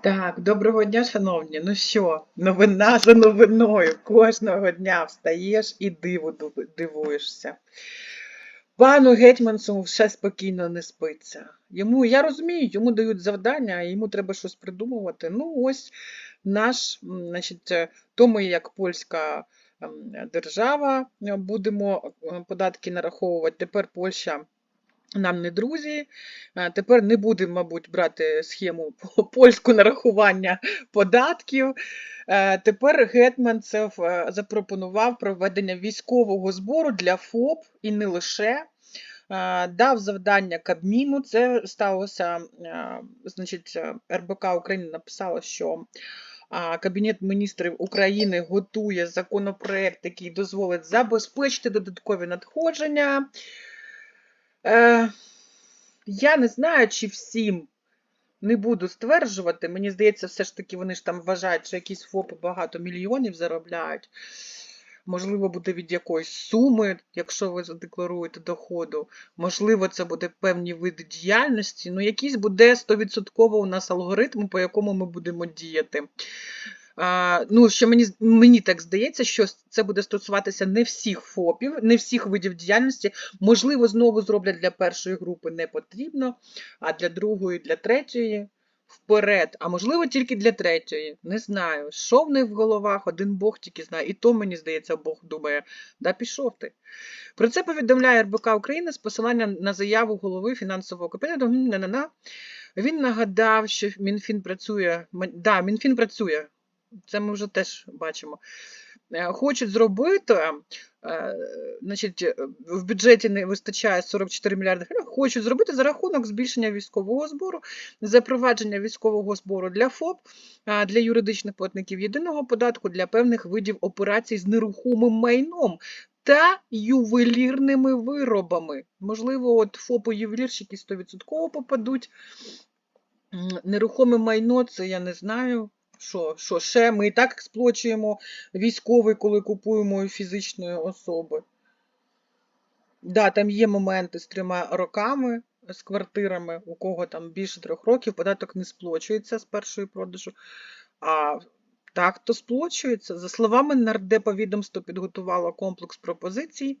Так, доброго дня, шановні. Ну що, новина за новиною. Кожного дня встаєш і диву дивуєшся. Пану Гетьманцу ще спокійно не спиться. Йому, я розумію, йому дають завдання, йому треба щось придумувати. Ну, ось наш, значить, то ми, як польська ем, держава, будемо е, податки нараховувати. Тепер Польща нам не друзі. Е, Тепер не будемо, мабуть, брати схему по- польську нарахування податків. Е, Тепер Гетманцев е, запропонував проведення військового збору для ФОП і не лише. Дав завдання Кабміну. Це сталося, значить, РБК України написало, що Кабінет міністрів України готує законопроект, який дозволить забезпечити додаткові надходження. Е, я не знаю, чи всім не буду стверджувати. Мені здається, все ж таки вони ж там вважають, що якісь ФОПи багато мільйонів заробляють. Можливо, буде від якоїсь суми, якщо ви задекларуєте доходу. Можливо, це буде певні види діяльності. Ну, якийсь буде 100% у нас алгоритм, по якому ми будемо діяти. Ну, що мені, мені так здається, що це буде стосуватися не всіх ФОПів, не всіх видів діяльності. Можливо, знову зроблять для першої групи не потрібно, а для другої, для третьої вперед. А можливо, тільки для третьої. Не знаю. Що в них в головах, один Бог тільки знає. І то, мені здається, Бог думає, да пішов ти. Про це повідомляє РБК України з посиланням на заяву голови фінансового кабінету. Він нагадав, що Мінфін працює. Да, Мінфін працює. Це ми вже теж бачимо. Е, Хочуть зробити, е, значить, е, в бюджеті не вистачає 44 мільярди гривень, хочуть зробити за рахунок збільшення військового збору, запровадження військового збору для ФОП, для юридичних платників єдиного податку для певних видів операцій з нерухомим майном та ювелірними виробами. Можливо, от ФОПи ювелірщики 100% попадуть. Нерухоме майно, це я не знаю. Що, що ще? Ми і так експлуатуємо військовий, коли купуємо фізичної особи. Да, там є моменти з трьома роками, з квартирами, у кого там більше трьох років, податок не сплачується з першої продажу. А так то сплачується. За словами нардепа відомство підготувало комплекс пропозицій,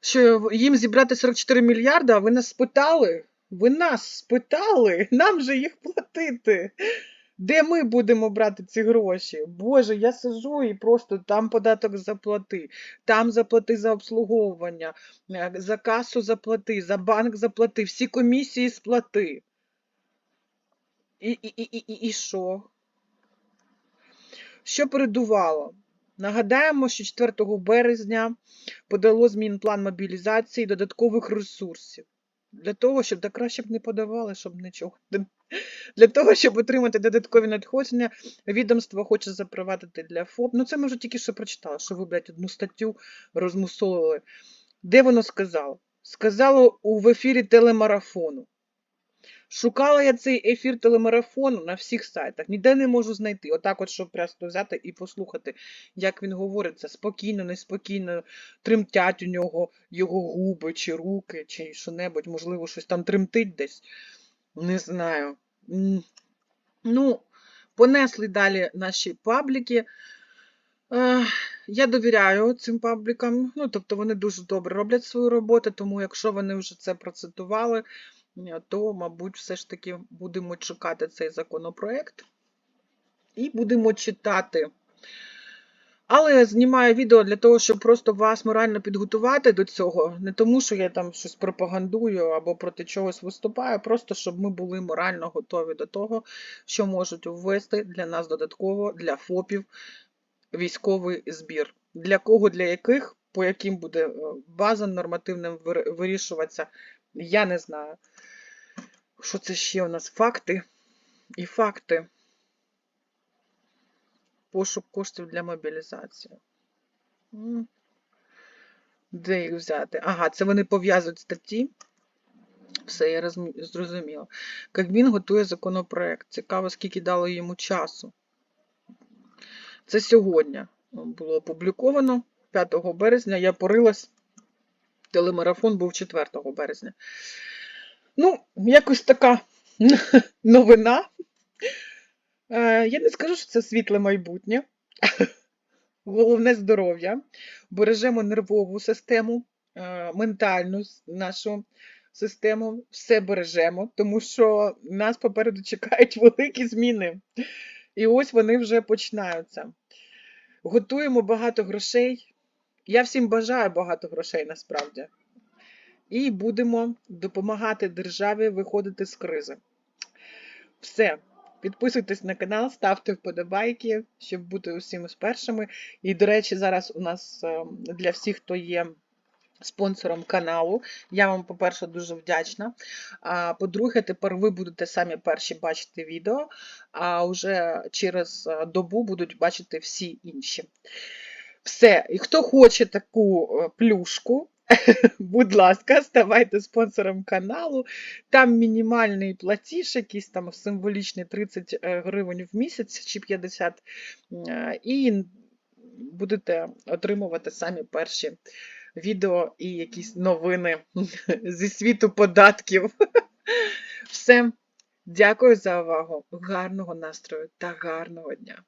що їм зібрати 44 мільярди, а ви нас спитали? Ви нас спитали? Нам же їх платити. Де ми будемо брати ці гроші? Боже, я сижу і просто там податок заплати, там заплати за обслуговування, е, за касу заплати, за банк заплати, всі комісії сплати. І, і, і, і, і, і що? Що передувало? Нагадаємо, що 4 березня подало змін план мобілізації додаткових ресурсів. Для того, щоб да краще б не подавали, щоб нічого. Для того, щоб отримати додаткові надходження, відомство хоче запровадити для ФОП. Ну, це ми вже тільки що прочитали, що ви, блядь, одну статтю розмусолили. Де воно сказало? Сказало в ефірі телемарафону. Шукала я цей ефір телемарафону на всіх сайтах, ніде не можу знайти. Отак, от, щоб просто взяти і послухати, як він говорить, це спокійно, неспокійно, тремтять у нього його губи, чи руки, чи що-небудь, можливо, щось там тремтить десь. Не знаю. Ну, понесли далі наші пабліки. Я довіряю цим паблікам. Ну, тобто вони дуже добре роблять свою роботу, тому якщо вони вже це процитували, то, мабуть, все ж таки будемо чекати цей законопроект і будемо читати. Але знімаю відео для того, щоб просто вас морально підготувати до цього. Не тому, що я там щось пропагандую або проти чогось виступаю, просто щоб ми були морально готові до того, що можуть ввести для нас додатково для ФОПів військовий збір. Для кого, для яких, по яким буде е, база нормативним вирішуватися, я не знаю. Що це ще у нас? Факти і факти. Пошук коштів для мобілізації. Де їх взяти? Ага, це вони пов'язують статті. Все, я зрозуміла. Кабмін готує законопроект. Цікаво, скільки дало йому часу. Це сьогодні було опубліковано 5 березня. Я порилась. Телемарафон був 4 березня. Ну, якось така новина. Е, Я не скажу, що це світле майбутнє. Головне здоров'я. Бережемо нервову систему, е, ментальну нашу систему, все бережемо, тому що нас попереду чекають великі зміни. І ось вони вже починаються. Готуємо багато грошей. Я всім бажаю багато грошей насправді. І будемо допомагати державі виходити з кризи. Все. Підписуйтесь на канал, ставте вподобайки, щоб бути усіми з першими. І, до речі, зараз у нас е, для всіх, хто є спонсором каналу, я вам, по-перше, дуже вдячна. А по-друге, тепер ви будете самі перші бачити відео, а вже через е, добу будуть бачити всі інші. Все. І хто хоче таку е, плюшку, будь ласка, ставайте спонсором каналу. Там мінімальний платіж, якийсь там символічний 30 е, гривень в місяць чи 50, е, і будете отримувати самі перші відео і якісь новини зі світу податків. Все. Дякую за увагу. Гарного настрою та гарного дня!